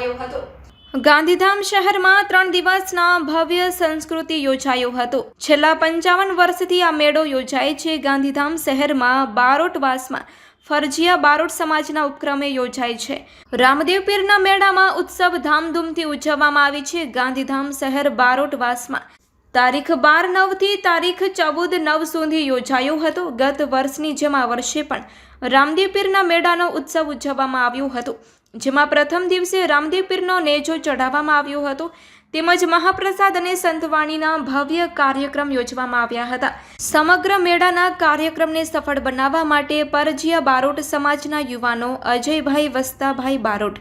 યોજાયો હતો. ગાંધીધામ શહેરમાં ત્રણ દિવસના ભવ્ય સંસ્કૃતિ યોજાયો હતો. છેલ્લા પંચાવન વર્ષથી આ મેળો યોજાય છે. ગાંધીધામ શહેરમાં બારોટવાસમાં ફરજિયા બારોટ સમાજના ઉપક્રમે યોજાય છે. રામદેવ પીરના મેળામાં ઉત્સવ ધામધૂમથી ઉજવવામાં આવી છે. ગાંધીધામ શહેર બારોટવાસમાં તારીખ બાર નવથી તારીખ ચૌદ નવ સુધી યોજાયો હતો. ગત વર્ષની જેમ આ વર્ષે પણ રામદેવ પીરના મેળાનો ઉત્સવ ઉજવવામાં આવ્યો હતો. જેમાં પ્રથમ દિવસે રામદેવ પીરનો નેજો ચઢાવવામાં આવ્યો હતો. તેમજ મહાપ્રસાદ અને સંતવાણીના ભવ્ય કાર્યક્રમ યોજવામાં આવ્યા હતા. સમગ્ર મેળાના કાર્યક્રમને સફળ બનાવવા માટે પરજીયા બારોટ સમાજના યુવાનો અજયભાઈ વસ્તાભાઈ બારોટ,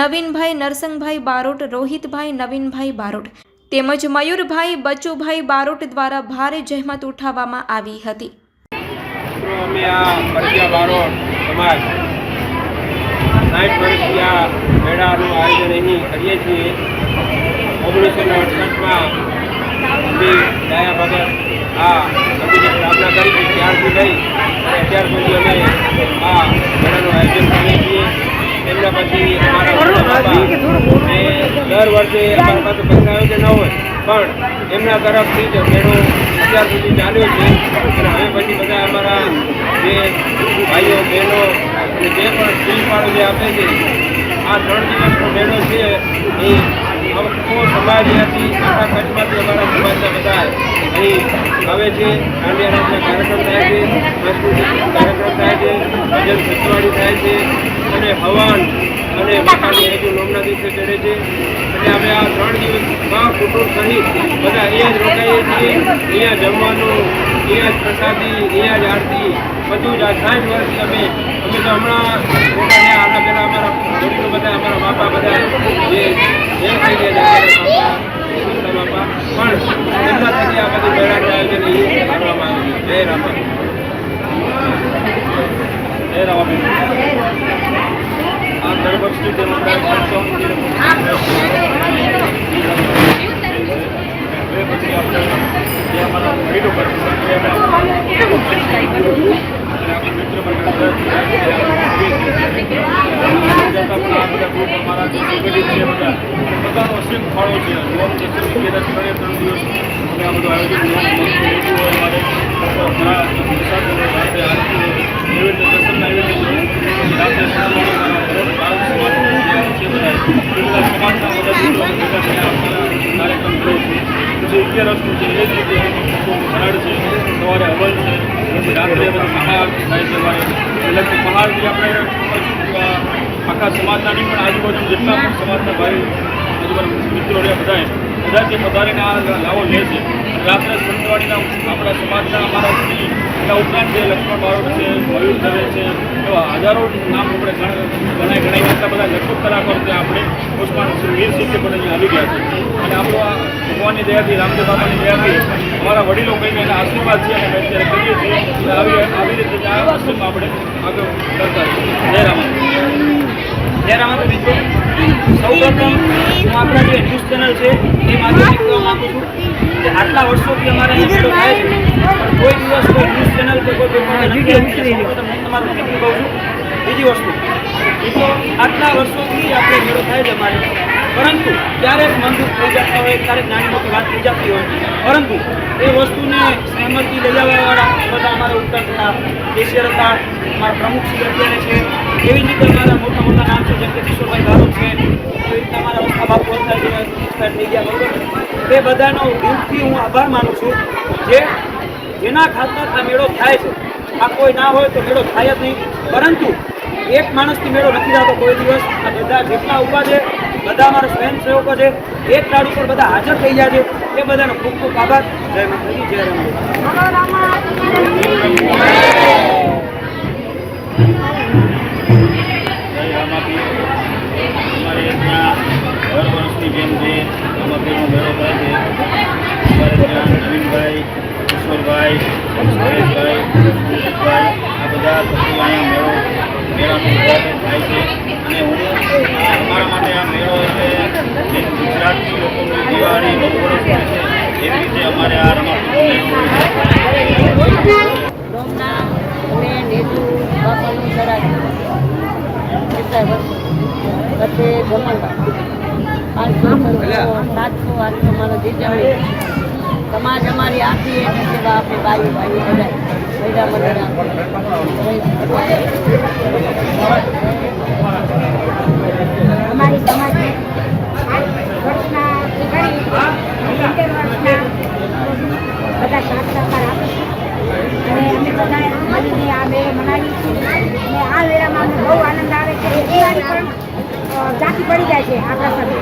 નવીનભાઈ નરસંગભાઈ બારોટ, રોહિતભાઈ નવીનભાઈ બારોટ તેમજ મયુરભાઈ બચુભાઈ બારોટ દ્વારા ભારે જહેમત ઉઠાવવામાં આવી હતી સાઠ વર્ષથી આ મેળાનું આયોજન અહીં કરીએ છીએ. ઓગણીસો ને અડસઠમાં અમે દયા ભગત આ મંદિરની સ્થાપના કરી હતી. ત્યારથી લઈ અને અત્યાર સુધી અમે આ મેળાનું આયોજન કરીએ છીએ. એમના પછી અમારા દર વર્ષે અમારા પાસે પૈસા આયોજન ન હોય, પણ એમના તરફથી જ મેળો અત્યાર સુધી ચાલ્યો છે. અને હવે પછી બધા અમારા જે ભાઈઓ, બહેનો અને જે પણ સ્ત્રીપાળો જે આપે છે આ ત્રણ દિવસનો મેળો છે. એ આખો સમાજમાંથી આખા કચ્છમાંથી અમારા સમાજના બધા અહીં આવે છે. દાંડિયા રાતના કાર્યક્રમ થાય છે. સાંસ્કૃતિક કાર્યક્રમ થાય છે. ભજન સચવાડી થાય છે. અને હવન અને માતાની હેતુ નોમના દિવસે ચડે છે. અને અમે આ ત્રણ દિવસમાં કુટુંબ સહિત બધા અહીંયા જ રોકાઈએ છીએ. અહીંયા જમવાનું, અહીંયા જ પ્રસાદી, અહીંયા જ આરતી. બધું જ આ સાઠ વર્ષથી અમે તો હમણાં રોકાયા આના પહેલાં અમારા વડીલો બધા અમારા બાપા બધા જે થઈ ગયા છે અમારા બાપા મોટા બાપા પણ એમના થકી આ બધું મેળાનું આયોજન અહીં કરવામાં આવ્યું છે જય રામા જય રામા આ દર વર્ષની જેમ આપણે પછી આપણે જે અમારા વડીલો કરતા એ અમે અને આપણા મિત્ર મંડળ જતા પણ આ બધા ગ્રુપ અમારા જે સંગઠિત છે બધા અને બધાનો અસીમ ફાળો છે નોમ દર્શન વિદ્યાર્થ ત્રણે ત્રણ દિવસ અમે આ બધું આયોજન નોમ હોય અમારે ઘણા પ્રસાદ હોય રાત્રે આરતી હોય એવી રીતે દર્શનના આયોજન હોય પછી રાત્રે સંતવાણીના ભરત ભારત સમાજ જે છે બધા એ બધા સમાજના બધા મિત્રો ભેગા થઈને અમારા કાર્યક્રમ કરે છે પછી અગિયારસનું છે એ જ રીતે ફરાળ છે સવારે હવન છે પછી રાત્રે મહાઆરતી થાય એટલે કે મહાઆરતી આપણે આખા સમાજના પણ આજુબાજુ જેટલા પણ સમાજના ભાઈ આજુબાજુ મિત્રો રહ્યા બધાએ લાવો લે છે રાત્રે સંતવાડીના આપણા સમાજના અમારા એના ઉપરાંત જે લક્ષ્મણ બારોટ છે મયુર દવે છે હજારો નામ આપણે ગણ- ગણાય ગણાય એટલા બધા લગભગ કલાકારો ત્યાં આપણે પુષ્પાન વીરસિંહ પણ અહીંયા આવી ગયા છે. અને આપણો આ ભગવાનની દયાથી, રામદેવ બાબાની દયાથી અમારા વડીલો કહીને એના આશીર્વાદ છે અને અત્યારે કરીએ છીએ. આવી આવી રીતે આ આશ્રમમાં આપણે આગળ કરતા છીએ જય રામ. જય રામ મિત્રો સૌ પ્રથમ જે ન્યૂઝ ચેનલ છે એ માંગુ છું આટલા વર્ષોથી અમારે મેળો થાય કોઈ દિવસ કોઈ ન્યૂઝ ચેનલ કે કોઈ હું તમારું થેન્ક કહું છું બીજી વસ્તુ મિત્રો આટલા વર્ષોથી આપણે મેળો થાય છે અમારે પરંતુ ક્યારેક મનદુખ થઈ જતા હોય ક્યારેક નાની મોટી વાત થઈ જતી હોય. પરંતુ એ વસ્તુને સહેમતી લઈ આવવાવાળા બધા અમારા ઉત્તર હતા કેશિયર હતા અમારા પ્રમુખ શ્રી અત્યારે છે. એવી રીતે અમારા મોટા મોટા નામ છે, જેમ કે કિશોરભાઈ ગારો છે, એવી રીતે અમારા વસ્તા બાપુ હતા થઈ ગયા બરોબર એ બધાનો દિલથી હું આભાર માનું છું જે જેના ખાતર આ મેળો થાય છે. આ કોઈ ના હોય તો મેળો થાય જ નહીં. પરંતુ એક માણસથી મેળો નથી થતો, કોઈ દિવસ. આ બધા જેટલા ઊભા છે, બધા અમારા સ્વયંસેવકો છે, એક તાળ ઉપર બધા હાજર થઈ ગયા છે. એ બધાનો ખૂબ ખૂબ આભાર. જય માતાજી, જય રામ વર્ષની જેમ જે રામાપીરનો મેળો થાય છે નવીનભાઈ, કિશોરભાઈ સુરેશભાઈ આ બધા તત્વો અહીંયા મેળો મેળાનું ઉદ્ઘાટન થાય છે અને હું આ અમારા માટે આ મેળો એટલે જે ગુજરાતની લોકોની દિવાળી નવ વર્ષ હોય છે એવી રીતે અમારે આ રમાપીરનો મેળો હોય છે ડોમના નેતુ બાપાનું ચડાવ્યું કેટલાય વર્ષો? પછી જમણ પાંચસો સાતસો આઠસો મારો હોય. સમાજ અમારી આપી એની સેવા આપે બધા બધા વર્ષના બધા સાથ સહકાર બધા મળીને આ મેળો મનાવીએ છીએ. અને આ મેળામાં અમને બહુ આનંદ આવે છે. દિવાળી પણ ઝાંખી પડી જાય છે આ પ્રસંગે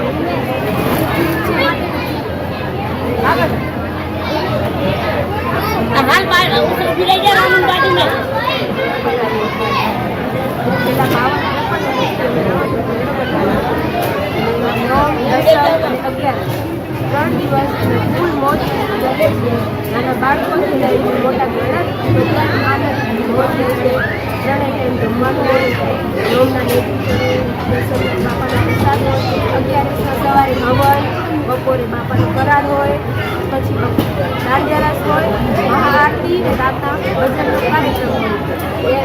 રામન ગાડીમાં છેલ્લા બાવન ત્રણ દિવસ ફૂલ મોજ કરે છે નાના બાળકોથી લઈને મોટા માણસ બધા આનંદ મોજ લે છે ત્રણે ટાઈમ જમવાનું હોય છે નોમના દિવસે બાપાના પ્રસાદ હોય અગિયારસના બપોરે બાપાનો કરાર હોય પછી દાંડિયા રસ હોય મહાઆરતી ને રાતના ભજનનો કાર્યક્રમ હોય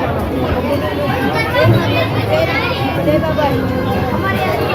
જય બાબા